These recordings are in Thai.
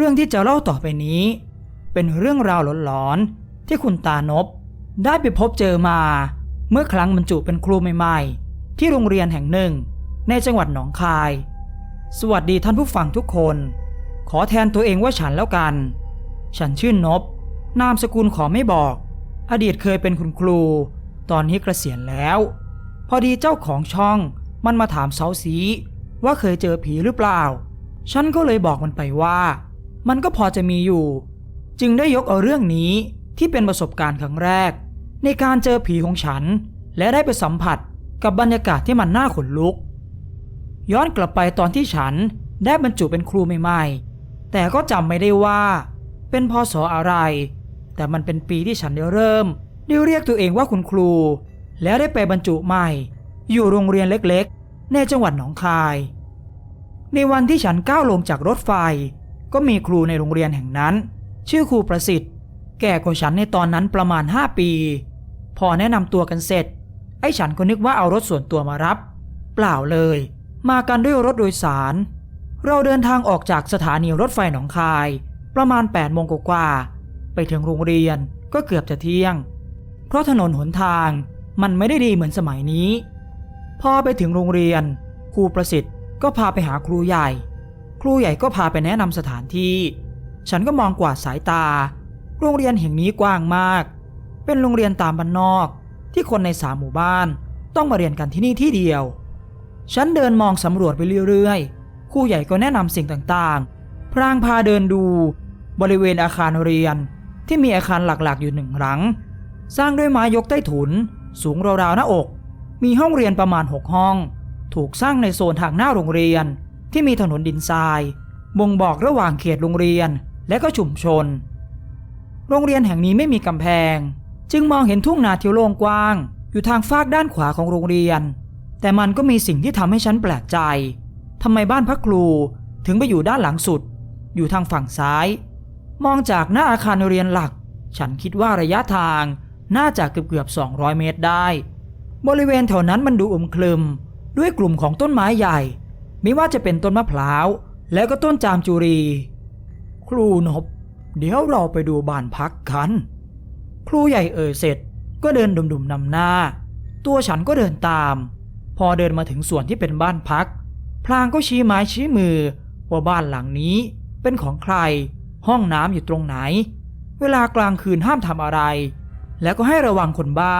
เรื่องที่จะเล่าต่อไปนี้ เป็นเรื่องราวหลอนๆที่คุณตานบได้ไปพบเจอมา เมื่อครั้งบรรจุเป็นครูใหม่ๆ ที่โรงเรียนแห่งหนึ่งในจังหวัดหนองคาย สวัสดีท่านผู้ฟังทุกคน ขอแทนตัวเองว่าฉันแล้วกัน ฉันชื่อนบ นามสกุลขอไม่บอก อดีตเคยเป็นคุณครู ตอนนี้เกษียณแล้ว พอดีเจ้าของช่องมันมาถามเซาซีว่าเคยเจอผีหรือเปล่า ฉันก็เลยบอกมันไปว่า มันก็พอจะมีอยู่ จึงได้ยกเอาเรื่องนี้ที่เป็นประสบการณ์ครั้งแรก ในการเจอผีของฉัน และได้ไปสัมผัสกับบรรยากาศที่มันน่าขนลุก ย้อนกลับไปตอนที่ฉันได้บรรจุเป็นครูใหม่ๆ แต่ก็จำไม่ได้ว่า เป็นพศออะไร แต่มันเป็นปีที่ฉันได้เริ่ม ได้เรียกตัวเองว่าคุณครู แล้วได้ไปบรรจุใหม่ อยู่โรงเรียนเล็กๆ ในจังหวัดหนองคาย ในวันที่ฉันก้าวลงจากรถไฟ ก็มีครูในโรงเรียนแห่งนั้น ชื่อครูประสิทธิ์ แก่กว่าฉันในตอนนั้นประมาณ5ปี พอแนะนำตัวกันเสร็จ ไอ้ฉันก็นึกว่าเอารถส่วนตัวมารับ เปล่าเลย มากันด้วยรถโดยสาร เราเดินทางออกจากสถานีรถไฟหนองคาย ประมาณ8โมงกว่าไปถึงโรงเรียนก็เกือบจะเที่ยง เพราะถนนหนทางมันไม่ได้ดีเหมือนสมัยนี้ พอไปถึงโรงเรียน ครูประสิทธิ์ก็พาไปหาครูใหญ่ ครูใหญ่ก็พาไปแนะนำสถานที่ ฉันก็มองกวาดสายตา โรงเรียนแห่งนี้กว้างมาก เป็นโรงเรียนตามบ้านนอก ที่คนในสามหมู่บ้านต้องมาเรียนกันที่นี่ที่เดียว ฉันเดินมองสำรวจไปเรื่อยๆ ครูใหญ่ก็แนะนำสิ่งต่างๆ พรางพาเดินดู บริเวณอาคารเรียนที่มีอาคารหลักๆอยู่หนึ่งหลัง สร้างด้วยไม้ยกใต้ถุน สูงราวๆหน้าอก มีห้องเรียนประมาณ6ห้อง ถูกสร้างในโซนทางหน้าโรงเรียน ที่มีถนนดินทรายบ่งบอกระหว่างเขตโรงเรียนและก็ชุมชน โรงเรียนแห่งนี้ไม่มีกำแพง จึงมองเห็นทุ่งนาเที่โล่งกว้าง อยู่ทางฟากด้านขวาของโรงเรียน แต่มันก็มีสิ่งที่ทำให้ฉันแปลกใจทำไมบ้านพักครูถึงไปอยู่ด้านหลังสุด อยู่ทางฝั่งซ้าย มองจากหน้าอาคารเรียนหลัก ฉันคิดว่าระยะทางน่าจะเกือบเกือบๆ200 เมตรได้ บริเวณแถวนั้นมันดูอึมครึม ด้วยกลุ่มของต้นไม้ใหญ่ ไม่ว่าจะเป็นต้นมะพร้าว และก็ต้นจามจุรี ครูนบ เดี๋ยวเราไปดูบ้านพักกัน ครูใหญ่เอ่ยเสร็จก็เดินดุมๆนำหน้า ตัวฉันก็เดินตาม พอเดินมาถึงส่วนที่เป็นบ้านพัก พลางก็ชี้ไม้ชี้มือ ว่าบ้านหลังนี้เป็นของใคร ห้องน้ำอยู่ตรงไหน เวลากลางคืนห้ามทำอะไร แล้วก็ให้ระวังคนบ้า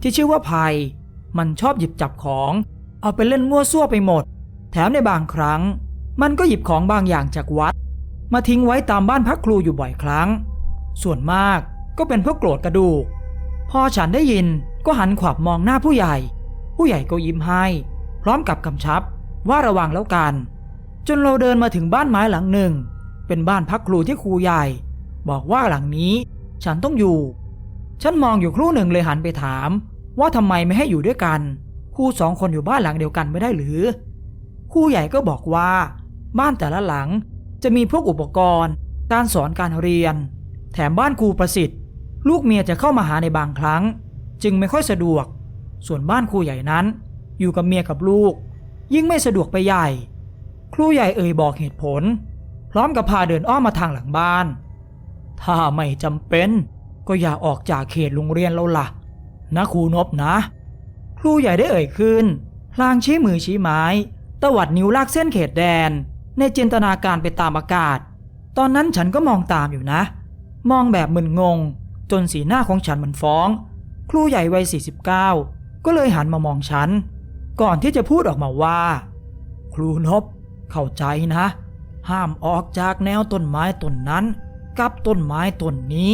ที่ชื่อว่าภัย มันชอบหยิบจับของ เอาไปเล่นมั่วซั่วไปหมด แถมในบางครั้ง มันก็หยิบของบางอย่างจากวัด มาทิ้งไว้ตามบ้านพักครูอยู่บ่อยครั้ง ส่วนมากก็เป็นพวกโกรธกระดูก พอฉันได้ยินก็หันขวับมองหน้าผู้ใหญ่ ผู้ใหญ่ก็ยิ้มให้ พร้อมกับกำชับว่าระวังแล้วกัน จนเราเดินมาถึงบ้านไม้หลังหนึ่ง เป็นบ้านพักครูที่ครูใหญ่ บอกว่าหลังนี้ ฉันต้องอยู่ ฉันมองอยู่ครู่หนึ่งเลยหันไปถาม ว่าทำไมไม่ให้อยู่ด้วยกันครูสองคนอยู่บ้านหลังเดียวกันไม่ได้หรือ ครูใหญ่ก็บอกว่า บ้านแต่ละหลังจะมีพวกอุปกรณ์ การสอนการเรียน แถมบ้านครูประสิทธิ์ ลูกเมียจะเข้ามาหาในบางครั้ง จึงไม่ค่อยสะดวก ส่วนบ้านครูใหญ่นั้น อยู่กับเมียกับลูก ยิ่งไม่สะดวกไปใหญ่ ครูใหญ่เอ่ยบอกเหตุผล พร้อมกับพาเดินอ้อมมาทางหลังบ้าน ถ้าไม่จำเป็น ก็อย่าออกจากเขตโรงเรียนเราล่ะ นะครูนบนะ ครูใหญ่ได้เอ่ยขึ้นพลางชี้มือชี้ไม้ ตวัดนิ้วลากเส้นเขตแดน ในจินตนาการไปตามอากาศ ตอนนั้นฉันก็มองตามอยู่นะ มองแบบมึนงง จนสีหน้าของฉันมันฟ้อง ครูใหญ่วัย 49 ก็เลยหันมามองฉัน ก่อนที่จะพูดออกมาว่า ครูนบเข้าใจนะ ห้ามออกจากแนวต้นไม้ต้นนั้น กับต้นไม้ต้นนี้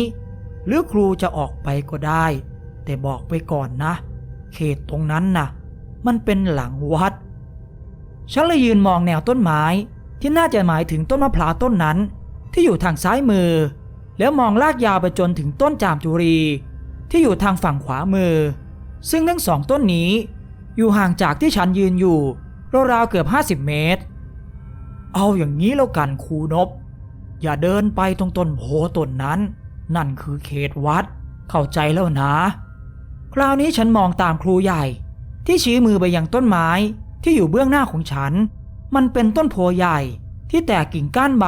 หรือครูจะออกไปก็ได้ แต่บอกไปก่อนนะ เขตตรงนั้นนะมันเป็นหลังวัด ฉันเลยยืนมองแนวต้นไม้ที่น่าจะหมายถึงต้นมะพร้าวต้นนั้น ที่อยู่ทางซ้ายมือ แล้วมองลากยาวไปจนถึงต้นจามจุรี ที่อยู่ทางฝั่งขวามือ ซึ่งทั้งสองต้นนี้ อยู่ห่างจากที่ฉันยืนอยู่ราวๆเกือบ 50 เมตร เอาอย่างนี้แล้วกันครูนบ อย่าเดินไปตรงต้นโพต้นนั้น นั่นคือเขตวัด เข้าใจแล้วนะ คราวนี้ฉันมองตามครูใหญ่ ที่ชี้มือไปยังต้นไม้ ที่อยู่เบื้องหน้าของฉัน มันเป็นต้นโพใหญ่ที่แตกกิ่งก้านใบ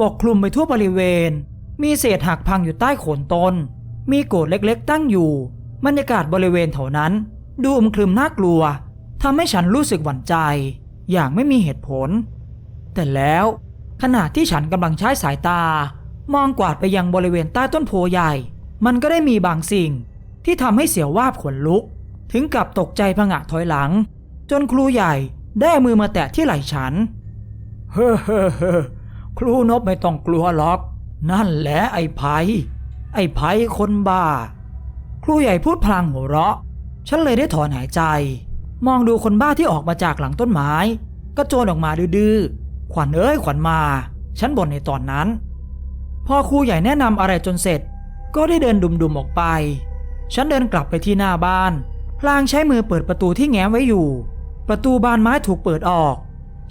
ปกคลุมไปทั่วบริเวณ มีเศษหักพังอยู่ใต้โคนต้น มีโกดเล็กๆ ตั้งอยู่บรรยากาศบริเวณแถวนั้น ดูอึมครึมน่ากลัวทำให้ฉันรู้สึกหวั่นใจ อย่างไม่มีเหตุผล แต่แล้วขณะที่ฉันกำลังใช้สายตา มองกวาดไปยังบริเวณใต้ต้นโพใหญ่ มันก็ได้มีบางสิ่งที่ทำให้เสียววาบขนลุก ถึงกับตกใจผงะถอยหลัง จนครูใหญ่ได้มือมาแตะที่ไหล่ฉัน เฮ้อเฮ้อเฮ้อครูนบไม่ต้องกลัวหรอก นั่นแหละไอ้ไผ่ไอ้ไผ่คนบ้า ครูใหญ่พูดพลางหัวเราะ ฉันเลยได้ถอนหายใจ มองดูคนบ้าที่ออกมาจากหลังต้นไม้ ก็โจรออกมาดื้อขวัญเอ้ยขวัญมา ฉันบ่นในตอนนั้น พอครูใหญ่แนะนำอะไรจนเสร็จ ก็ได้เดินดุมๆออกไป ฉันเดินกลับไปที่หน้าบ้านพลางใช้มือเปิดประตูที่แง้มไว้อยู่ ประตูบานไม้ถูกเปิดออก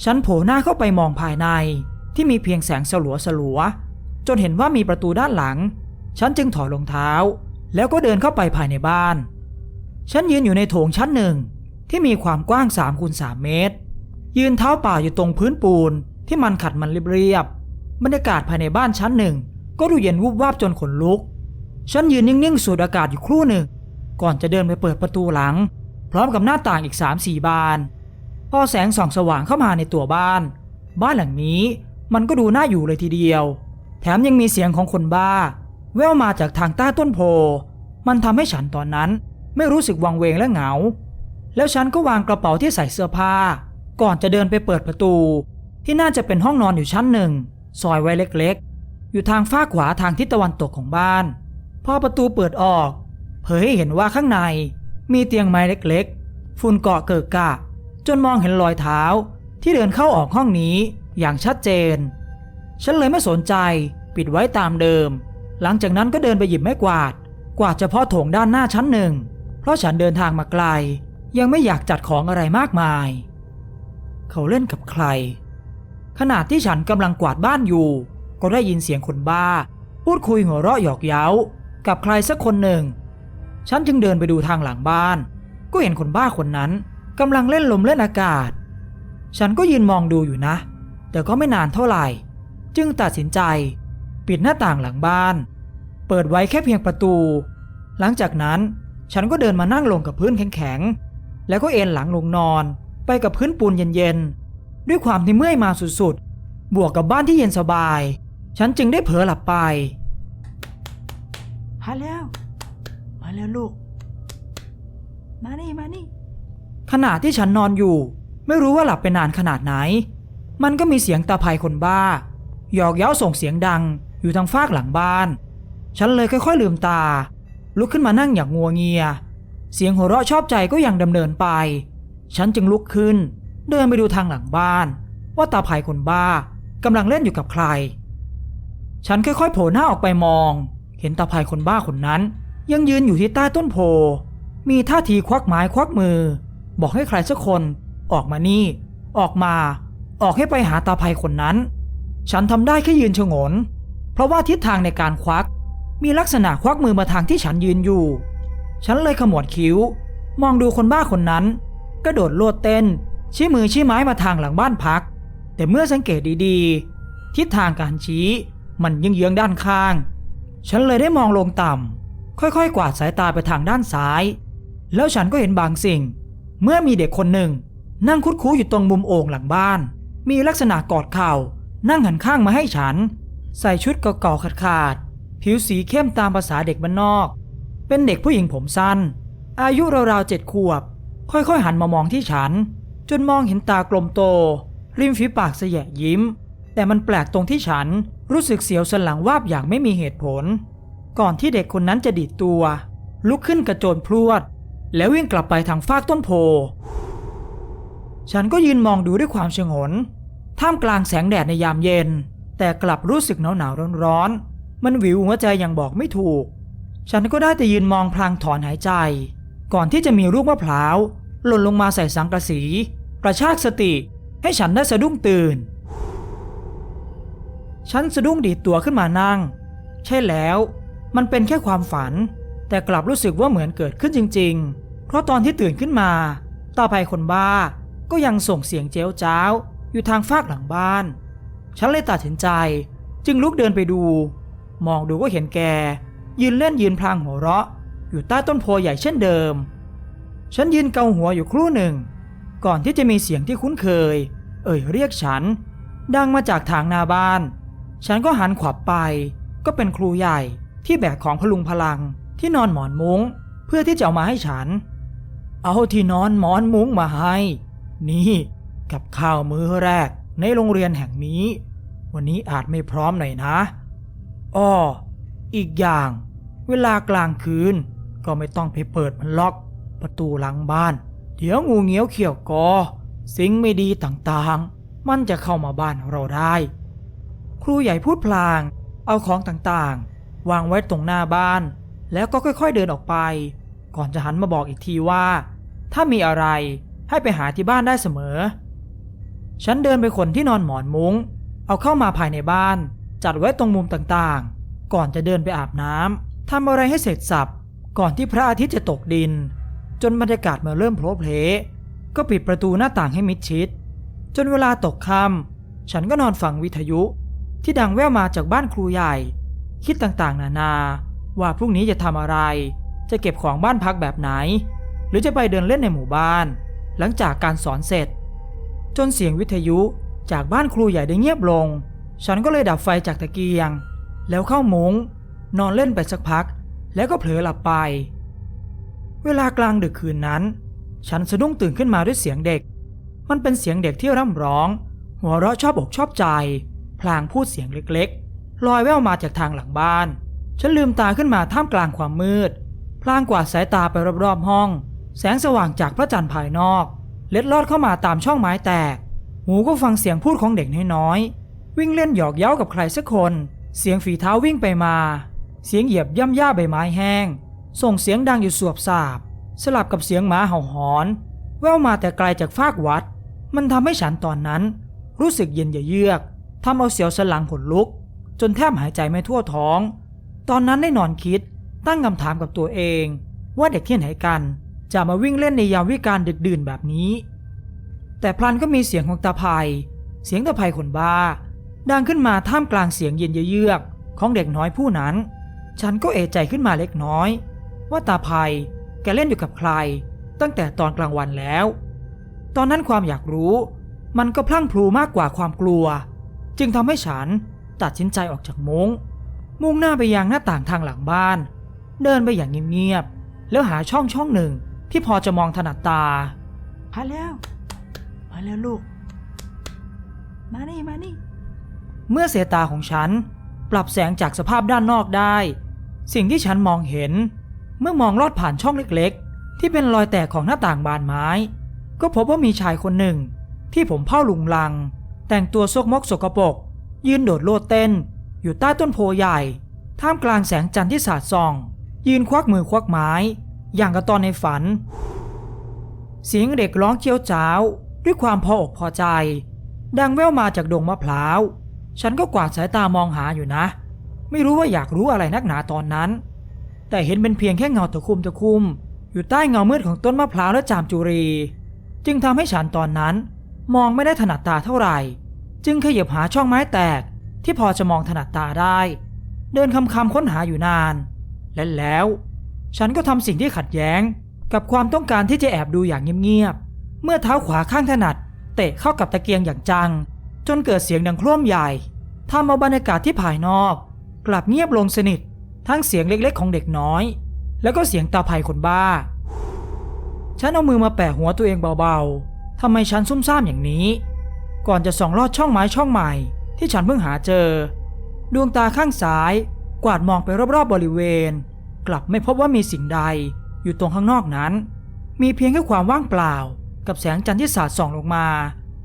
ฉันโผล่หน้าเข้าไปมองภายใน ที่มีเพียงแสงสลัวสลัวๆจนเห็นว่ามีประตูด้านหลัง ฉันจึงถอดรองเท้า แล้วก็เดินเข้าไปภายในบ้าน ฉันยืนอยู่ในโถงชั้นหนึ่งที่มีความกว้าง3คูณ3เมตร ยืนเท้าเปล่าอยู่ตรงพื้นปูนที่มันขัดมันเรียบๆบรรยากาศภายในบ้านชั้นหนึ่ง ก็ดูเย็นวูบวาบจนขนลุก ฉันยืนนิ่งๆสูดอากาศอยู่ครู่หนึ่ง ก่อนจะเดินไปเปิดประตูหลัง พร้อมกับหน้าต่างอีก 3-4 บาน พอแสงส่องสว่างเข้ามาในตัวบ้าน บ้านหลังนี้มันก็ดูน่าอยู่เลยทีเดียว แถมยังมีเสียงของคนบ้า แว่วมาจากทางใต้ต้นโพ มันทำให้ฉันตอนนั้นไม่รู้สึกวังเวงและเหงา แล้วฉันก็วางกระเป๋าที่ใส่เสื้อผ้า ก่อนจะเดินไปเปิดประตู ที่น่าจะเป็นห้องนอนอยู่ชั้นหนึ่ง ซอยไว้เล็กๆ อยู่ทางฝ้าขวาทางทิศตะวันตกของบ้าน พอประตูเปิดออก เผยให้เห็นว่าข้างใน มีเตียงไม้เล็กๆ ฝุ่นเกาะเกิดกะ จนมองเห็นรอยเท้าที่เดินเข้าออกห้องนี้อย่างชัดเจน ฉันเลยไม่สนใจปิดไว้ตามเดิม หลังจากนั้นก็เดินไปหยิบไม้กวาด กวาดเฉพาะโถงด้านหน้าชั้นหนึ่ง เพราะฉันเดินทางมาไกล ยังไม่อยากจัดของอะไรมากมาย เขาเล่นกับใคร ขณะที่ฉันกำลังกวาดบ้านอยู่ ก็ได้ยินเสียงคนบ้า พูดคุยหัวเราะหยอกเย้า กับใครสักคนหนึ่ง ฉันจึงเดินไปดูทางหลังบ้าน ก็เห็นคนบ้าคนนั้นกำลังเล่นลมเล่นอากาศ ฉันก็ยืนมองดูอยู่นะ แต่ก็ไม่นานเท่าไหร่ จึงตัดสินใจ ปิดหน้าต่างหลังบ้าน เปิดไว้แค่เพียงประตู หลังจากนั้นฉันก็เดินมานั่งลงกับพื้นแข็งๆ แล้วก็เอนหลังลงนอนไปกับพื้นปูนเย็นๆ ด้วยความที่เมื่อยมาสุดๆ บวกกับบ้านที่เย็นสบาย ฉันจึงได้เผลอหลับไปมาแล้ว แล้วลูก มานี่มานี่ ขณะที่ฉันนอนอยู่ ไม่รู้ว่าหลับไปนานขนาดไหน มันก็มีเสียงตาภัยคนบ้า หยอกเย้าส่งเสียงดังอยู่ทางฟากหลังบ้าน ฉันเลยค่อยๆลืมตา ลุกขึ้นมานั่งอย่างงัวเงีย เสียงหัวเราะชอบใจก็ยังดำเนินไป ฉันจึงลุกขึ้น เดินไปดูทางหลังบ้าน ว่าตาภัยคนบ้ากำลังเล่นอยู่กับใคร ฉันค่อยๆโผล่หน้าออกไปมอง เห็นตาภัยคนบ้าคนนั้น ยังยืนอยู่ที่ใต้ต้นโพ มีท่าทีควักไม้ควักมือ บอกให้ใครสักคนออกมานี่ ออกมา ออกให้ไปหาตาภัยคนนั้น ฉันทำได้แค่ยืนชงน เพราะว่าทิศทางในการควัก มีลักษณะควักมือมาทางที่ฉันยืนอยู่ ฉันเลยขมวดคิ้ว มองดูคนบ้าคนนั้น กระโดดโลดเต้น ชี้มือชี้ไม้มาทางหลังบ้านพัก แต่เมื่อสังเกตดีๆ ทิศทางการชี้มันยังเยื้องด้านข้าง ฉันเลยได้มองลงต่ำ ค่อยๆ กวาดสายตาไปทางด้านซ้าย แล้วฉันก็เห็นบางสิ่ง เมื่อมีเด็กคนหนึ่ง นั่งคุดคู้อยู่ตรงมุมโอ่งหลังบ้าน มีลักษณะกอดเข่า นั่งหันข้างมาให้ฉัน ใส่ชุดเก่าๆขาดๆผิวสีเข้มตามภาษาเด็กบ้านนอก เป็นเด็กผู้หญิงผมสั้น อายุราวๆเจ็ดขวบ ค่อยๆ หันมามองที่ฉัน จนมองเห็นตากลมโต ริมฝีปากเสยะยิ้ม แต่มันแปลกตรงที่ฉันรู้สึกเสียวสันหลังวาบอย่างไม่มีเหตุผล ก่อนที่เด็กคนนั้นจะดีดตัว ลุกขึ้นกระโจนพรวด แล้ววิ่งกลับไปทางฟากต้นโพ ฉันก็ยืนมองดูด้วยความชงน ท่ามกลางแสงแดดในยามเย็น แต่กลับรู้สึกหนาวหนาวร้อนๆ มันวิวหัวใจอย่างบอกไม่ถูก ฉันก็ได้แต่ยืนมองพลางถอนหายใจ ก่อนที่จะมีลูกมะพร้าวหล่นลงมาใส่สังกะสี กระชากสติ ให้ฉันได้สะดุ้งตื่น ฉันสะดุ้งดีดตัวขึ้นมานั่ง ใช่แล้ว มันเป็นแค่ความฝัน แต่กลับรู้สึกว่าเหมือนเกิดขึ้นจริง ๆ เพราะตอนที่ตื่นขึ้นมาตาภัยคนบ้าก็ยังส่งเสียงเจ้วจ้าวอยู่ทางฟากหลังบ้าน ฉันเลยตัดสินใจ จึงลุกเดินไปดู มองดูก็เห็นแก ยืนเล่นยืนพลางหัวเราะ อยู่ใต้ต้นโพใหญ่เช่นเดิม ฉันยืนเกาหัวอยู่ครู่หนึ่ง ก่อนที่จะมีเสียงที่คุ้นเคย เอ่ยเรียกฉัน ดังมาจากทางหน้าบ้าน ฉันก็หันขวับไป ก็เป็นครูใหญ่ ที่แบกของพลุงพลังที่นอนหมอนมุง้ง เพื่อที่จะเอามาให้ฉัน เอาที่นอนหมอนมุ้งมาให้ นี่กับข้าวมื้อแรกในโรงเรียนแห่งนี้ วันนี้อาจไม่พร้อมหน่อยนะอ้ออีกอย่าง เวลากลางคืน ก็ไม่ต้องไปเปิดมันล็อก ประตูหลังบ้าน เดี๋ยวงูเงี้ยวเขียวกอ สิ่งไม่ดีต่างๆ มันจะเข้ามาบ้านเราได้ ครูใหญ่พูดพลาง เอาของต่างๆ วางไว้ตรงหน้าบ้าน แล้วก็ค่อยๆเดินออกไป ก่อนจะหันมาบอกอีกทีว่า ถ้ามีอะไรให้ไปหาที่บ้านได้เสมอ ฉันเดินไปขนที่นอนหมอนมุง้ง เอาเข้ามาภายในบ้าน จัดไว้ตรงมุมต่างๆ ก่อนจะเดินไปอาบน้ำทำอะไรให้เสร็จสับ ก่อนที่พระอาทิตย์จะตกดิน จนบรรยากาศมาเริ่มโผล่เพลก็ปิดประตูหน้าต่างให้มิดชิด จนเวลาตกค่ำฉันก็นอนฟังวิทยุที่ดังแว่วมาจากบ้านครูใหญ่ คิดต่างๆ นานา ว่าพรุ่งนี้จะทำอะไร จะเก็บของบ้านพักแบบไหน หรือจะไปเดินเล่นในหมู่บ้าน หลังจากการสอนเสร็จ จนเสียงวิทยุจากบ้านครูใหญ่ได้เงียบลง ฉันก็เลยดับไฟจากตะเกียง แล้วเข้ามุง้ง นอนเล่นไปสักพัก แล้วก็เผลอหลับไป เวลากลางดึกคืนนั้น ฉันสะดุ้งตื่นขึ้นมาด้วยเสียงเด็ก มันเป็นเสียงเด็กที่ร่ำร้อง หัวเราะชอบอกชอบใจ พลางพูดเสียงเล็กๆ ลอยแว่วมาจากทางหลังบ้าน ฉันลืมตาขึ้นมาท่ามกลางความมืด พลางกวาดสายตาไปรอบๆห้อง แสงสว่างจากพระจันทร์ภายนอก เล็ดลอดเข้ามาตามช่องไม้แตก หูก็ฟังเสียงพูดของเด็กน้อยๆวิ่งเล่นหยอกเย้ากับใครสักคน เสียงฝีเท้าวิ่งไปมา เสียงเหยียบย่ำย่าใบไม้แห้ง ส่งเสียงดังอยู่สวบสาบ สลับกับเสียงหมาเห่าหอน แว่วมาแต่ไกลจากฟากวัด มันทำให้ฉันตอนนั้น รู้สึกเย็นเยือกทำเอาเสียวสลังขนลุก จนแทบหายใจไม่ทั่วท้อง ตอนนั้นได้นอนคิดตั้งคำถามกับตัวเอง ว่าเด็กที่ไหนกัน จะมาวิ่งเล่นในยามวิกาลดึกดื่นแบบนี้ แต่พลันก็มีเสียงของตาภัยเสียงตาภัยคนบ้า ดังขึ้นมาท่ามกลางเสียงเย็นเยือกของเด็กน้อยผู้นั้น ฉันก็เอะใจขึ้นมาเล็กน้อย ว่าตาภัยแกเล่นอยู่กับใคร ตั้งแต่ตอนกลางวันแล้ว ตอนนั้นความอยากรู้ มันก็พลั่งพลูมากกว่าความกลัว จึงทำให้ฉัน ตัดสินใจออกจากมุง้ง มุ่งหน้าไปยังหน้าต่างทางหลังบ้าน เดินไปอย่างเงียบๆแล้วหาช่องช่องหนึ่งที่พอจะมองถนัดตา มาแล้ว มาแล้วลูก มานี่มานี่ เมื่อเสายตาของฉันปรับแสงจากสภาพด้านนอกได้ สิ่งที่ฉันมองเห็น เมื่อมองลอดผ่านช่องเล็กๆ ที่เป็นรอยแตกของหน้าต่างบานไม้ ก็พบว่ามีชายคนหนึ่ง ที่ผมเผ้าลุงลัง แต่งตัวซกมกสกปรก ยืนโดดโลดเต้น อยู่ใต้ต้นโพใหญ่ ท่ามกลางแสงจันทร์ที่สาดส่อง ยืนควักมือควักไม้ อย่างกับตอนในฝัน เสียงเด็กร้องเจียวจ้าว ด้วยความพออกพอใจ ดังแว่วมาจากดงมะพร้าว ฉันก็กวาดสายตามองหาอยู่นะ ไม่รู้ว่าอยากรู้อะไรนักหนาตอนนั้น แต่เห็นเป็นเพียงแค่เงาตะคุ่มตะคุ่มอยู่ใต้เงามืดของต้นมะพร้าวและจามจุรี จึงทำให้ฉันตอนนั้นมองไม่ได้ถนัดตาเท่าไหร่ จึงขยับหาช่องไม้แตกที่พอจะมองถนัดตาได้ เดินคำคำค้นหาอยู่นาน และแล้ว ฉันก็ทำสิ่งที่ขัดแย้งกับความต้องการที่จะแอบดูอย่างเงียบๆ เมื่อเท้าขวาข้างถนัด เตะเข้ากับตะเกียงอย่างจัง จนเกิดเสียงดังโครมใหญ่ทำเอาบรรยากาศที่ภายนอก กลับเงียบลงสนิท ทั้งเสียงเล็กๆ ของเด็กน้อย แล้วก็เสียงตาภัยคนบ้า ฉันเอามือมาแปะหัวตัวเองเบาๆทำไมฉันซุ่มซ่ามอย่างนี้ ก่อนจะส่องลอดช่องไม้ช่องใหม่ ที่ฉันเพิ่งหาเจอ ดวงตาข้างซ้าย กวาดมองไปรอบๆบริเวณ กลับไม่พบว่ามีสิ่งใดอยู่ตรงข้างนอกนั้น มีเพียงแค่ความว่างเปล่า กับแสงจันทร์ที่สาดส่องลงมา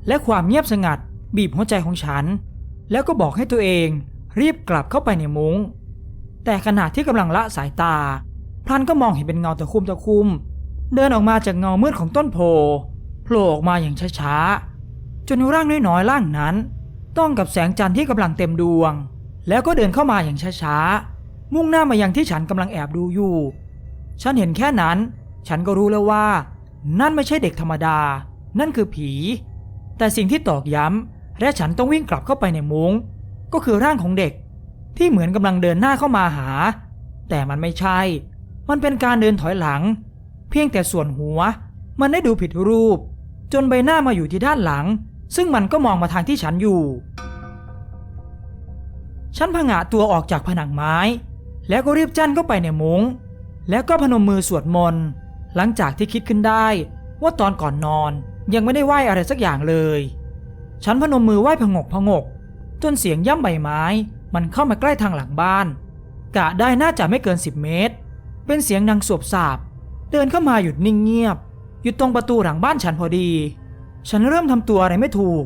และความเงียบสงัด บีบหัวใจของฉัน แล้วก็บอกให้ตัวเองรีบกลับเข้าไปในมุง้ง แต่ขณะที่กำลังละสายตา พลันก็มองเห็นเป็นเงาตะคุ่มตะคุ่มเดินออกมาจากเงามืดของต้นโพโผล่ออกมาอย่างช้าๆ นร่างน้อยๆร่างนั้น ต้องกับแสงจันทร์ที่กำลังเต็มดวง แล้วก็เดินเข้ามาอย่างช้าๆ มุ่งหน้ามายังที่ฉันกำลังแอบดูอยู่ ฉันเห็นแค่นั้น ฉันก็รู้แล้วว่า นั่นไม่ใช่เด็กธรรมดา นั่นคือผี แต่สิ่งที่ตอกย้ำและฉันต้องวิ่งกลับเข้าไปในมุง้ง ก็คือร่างของเด็กที่เหมือนกำลังเดินหน้าเข้ามาหา แต่มันไม่ใช่ มันเป็นการเดินถอยหลัง เพียงแต่ส่วนหัว มันได้ดูผิดรูป จนใบหน้ามาอยู่ที่ด้านหลัง ซึ่งมันก็มองมาทางที่ฉันอยู่ ฉันผงะตัวออกจากผนังไม้ แล้วก็รีบจั่นเข้าไปในมุง้ง แล้วก็พนมมือสวดมนต์ หลังจากที่คิดขึ้นได้ว่าตอนก่อนนอนยังไม่ได้ไหว้อะไรสักอย่างเลย ฉันพนมมือไหว้ผงกผงก จนเสียงย่ำใบไม้ มันเข้ามาใกล้ทางหลังบ้าน กะได้น่าจะไม่เกิน10เมตร เป็นเสียงดังสวบสาบ เดินเข้ามาหยุดนิ่งเงียบ อยู่ตรงประตูหลังบ้านฉันพอดี ฉันเริ่มทำตัวอะไรไม่ถูก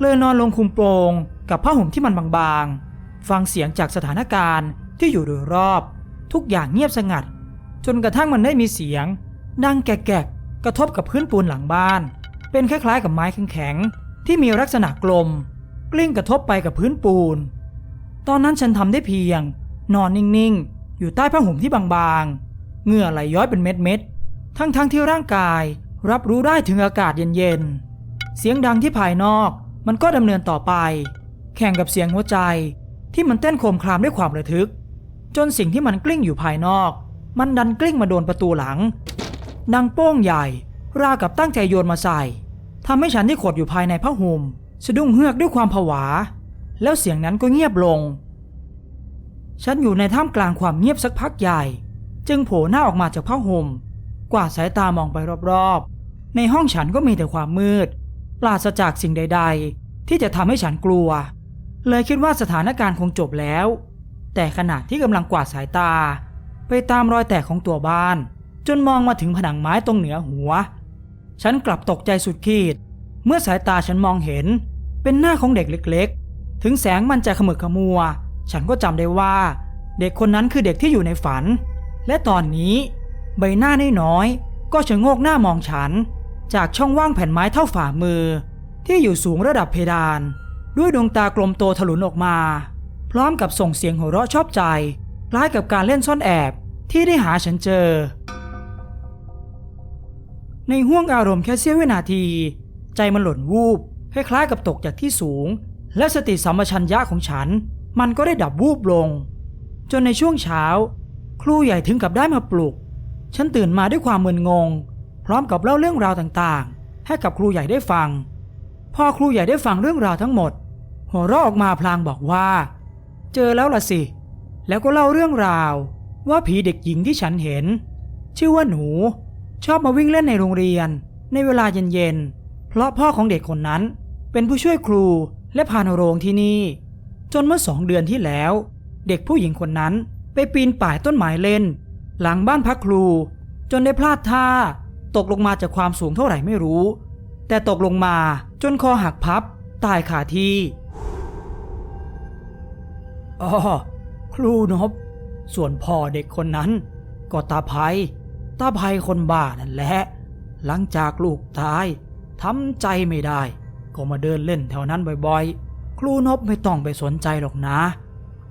เลยนอนลงคุมโปรงกับผ้าห่มที่มันบางๆ ฟังเสียงจากสถานการณ์ที่อยู่โดยรอบ ทุกอย่างเงียบสงัด จนกระทั่งมันได้มีเสียง ดังแกกกระทบกับพื้นปูนหลังบ้าน เป็นคล้ายๆกับไม้แข็งๆที่มีลักษณะกลม กลิ้งกระทบไปกับพื้นปูน ตอนนั้นฉันทำได้เพียง นอนนิ่งๆ อยู่ใต้ผ้าห่มที่บางๆเหงื่อไหลย้อยเป็นเม็ดๆทั้งๆที่ร่างกายรับรู้ได้ถึงอากาศเย็นๆ เสียงดังที่ภายนอกมันก็ดำเนินต่อไป แข่งกับเสียงหัวใจที่มันเต้นโคมครามด้วยความระทึก จนสิ่งที่มันกลิ้งอยู่ภายนอก มันดันกลิ้งมาโดนประตูหลังดังโป้งใหญ่ราวกับตั้งใจโยนมาใส่ทำให้ฉันที่ขดอยู่ภายในผ้าห่มสะดุ้งเฮือกด้วยความผวา แล้วเสียงนั้นก็เงียบลง ฉันอยู่ในท่ามกลางความเงียบสักพักใหญ่ จึงโผล่หน้าออกมาจากผ้าห่มกวาดสายตามองไปรอบๆ ในห้องฉันก็มีแต่ความมืด ปราศจากสิ่งใด ๆ ที่จะทำให้ฉันกลัว เลยคิดว่าสถานการณ์คงจบแล้ว แต่ขณะที่กำลังกวาดสายตา ไปตามรอยแตกของตัวบ้าน จนมองมาถึงผนังไม้ตรงเหนือหัว ฉันกลับตกใจสุดขีด เมื่อสายตาฉันมองเห็น เป็นหน้าของเด็กเล็ก ๆ ถึงแสงมันจะขมึกขมัว ฉันก็จำได้ว่า เด็กคนนั้นคือเด็กที่อยู่ในฝัน และตอนนี้ ใบหน้าน้อยๆก็ชะโงกหน้ามองฉัน จากช่องว่างแผ่นไม้เท่าฝ่ามือ ที่อยู่สูงระดับเพดาน ด้วยดวงตากลมโตถลุนออกมา พร้อมกับส่งเสียงหัวเราะชอบใจ คล้ายกับการเล่นซ่อนแอบที่ได้หาฉันเจอ ในห่วงอารมณ์แค่เสี้ยววินาที ใจมันหล่นวูบคล้ายๆกับตกจากที่สูง และสติสัมปชัญญะของฉัน มันก็ได้ดับวูบลง จนในช่วงเช้า ครูใหญ่ถึงกับได้มาปลุก ฉันตื่นมาด้วยความมึนงง พร้อมกับเล่าเรื่องราวต่างๆ ให้กับครูใหญ่ได้ฟัง พอครูใหญ่ได้ฟังเรื่องราวทั้งหมด หัวเราะออกมาพลางบอกว่า เจอแล้วล่ะสิ แล้วก็เล่าเรื่องราว ว่าผีเด็กหญิงที่ฉันเห็น ชื่อว่าหนู ชอบมาวิ่งเล่นในโรงเรียน ในเวลาเย็นๆ เพราะพ่อของเด็กคนนั้น เป็นผู้ช่วยครูและพานโรงที่นี่ จนเมื่อสองเดือนที่แล้ว เด็กผู้หญิงคนนั้นไปปีนป่ายต้นไม้เล่น หลังบ้านพักครู จนได้พลาดท่า ตกลงมาจากความสูงเท่าไหร่ไม่รู้ แต่ตกลงมาจนคอหักพับ ตายขาที่อ๋อครูนบส่วนพ่อเด็กคนนั้น ก็ตาภัย ตาภัยคนบ้านั่นแหละ หลังจากลูกตายทำใจไม่ได้ ก็มาเดินเล่นแถวนั้นบ่อยๆ ครูนบไม่ต้องไปสนใจหรอกนะ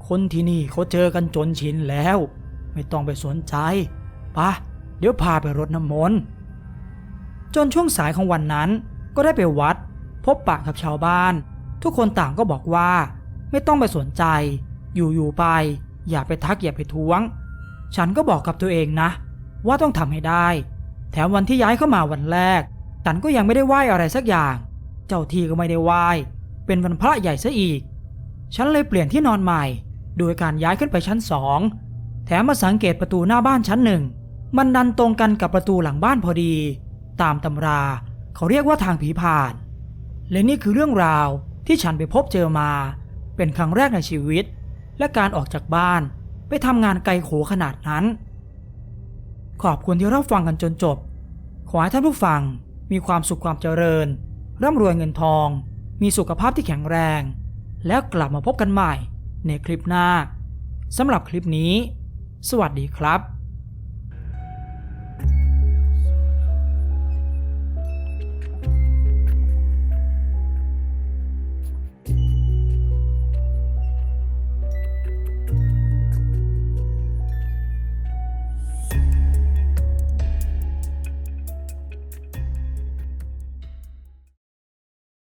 คนที่นี่เขาเจอกันจนชินแล้ว ไม่ต้องไปสนใจปะเดี๋ยวพาไปรดน้ำมนต์ จนช่วงสายของวันนั้นก็ได้ไปวัด พบปะกับชาวบ้าน ทุกคนต่างก็บอกว่า ไม่ต้องไปสนใจ อยู่ๆไป อย่าไปทักอย่าไปท้วง ฉันก็บอกกับตัวเองนะ ว่าต้องทำให้ได้ แถมวันที่ย้ายเข้ามาวันแรก ฉันก็ยังไม่ได้ไหว้อะไรสักอย่าง เจ้าทีก็ไม่ได้ไหว้เป็นวันพระใหญ่ซะอีก ฉันเลยเปลี่ยนที่นอนใหม่ โดยการย้ายขึ้นไปชั้นสองแถมมาสังเกตประตูหน้าบ้านชั้นหนึ่งมันดันตรงกันกับประตูหลังบ้านพอดี ตามตำรา เขาเรียกว่าทางผีผ่าน และนี่คือเรื่องราวที่ฉันไปพบเจอมา เป็นครั้งแรกในชีวิต และการออกจากบ้าน ไปทำงานไกลโขขนาดนั้น ขอบคุณที่รับฟังกันจนจบ ขอให้ท่านผู้ฟังมีความสุขความเจริญ ร่ำรวยเงินทอง มีสุขภาพที่แข็งแรง แล้วกลับมาพบกันใหม่ในคลิปหน้าสำหรับคลิปนี้ สวัสดีครับ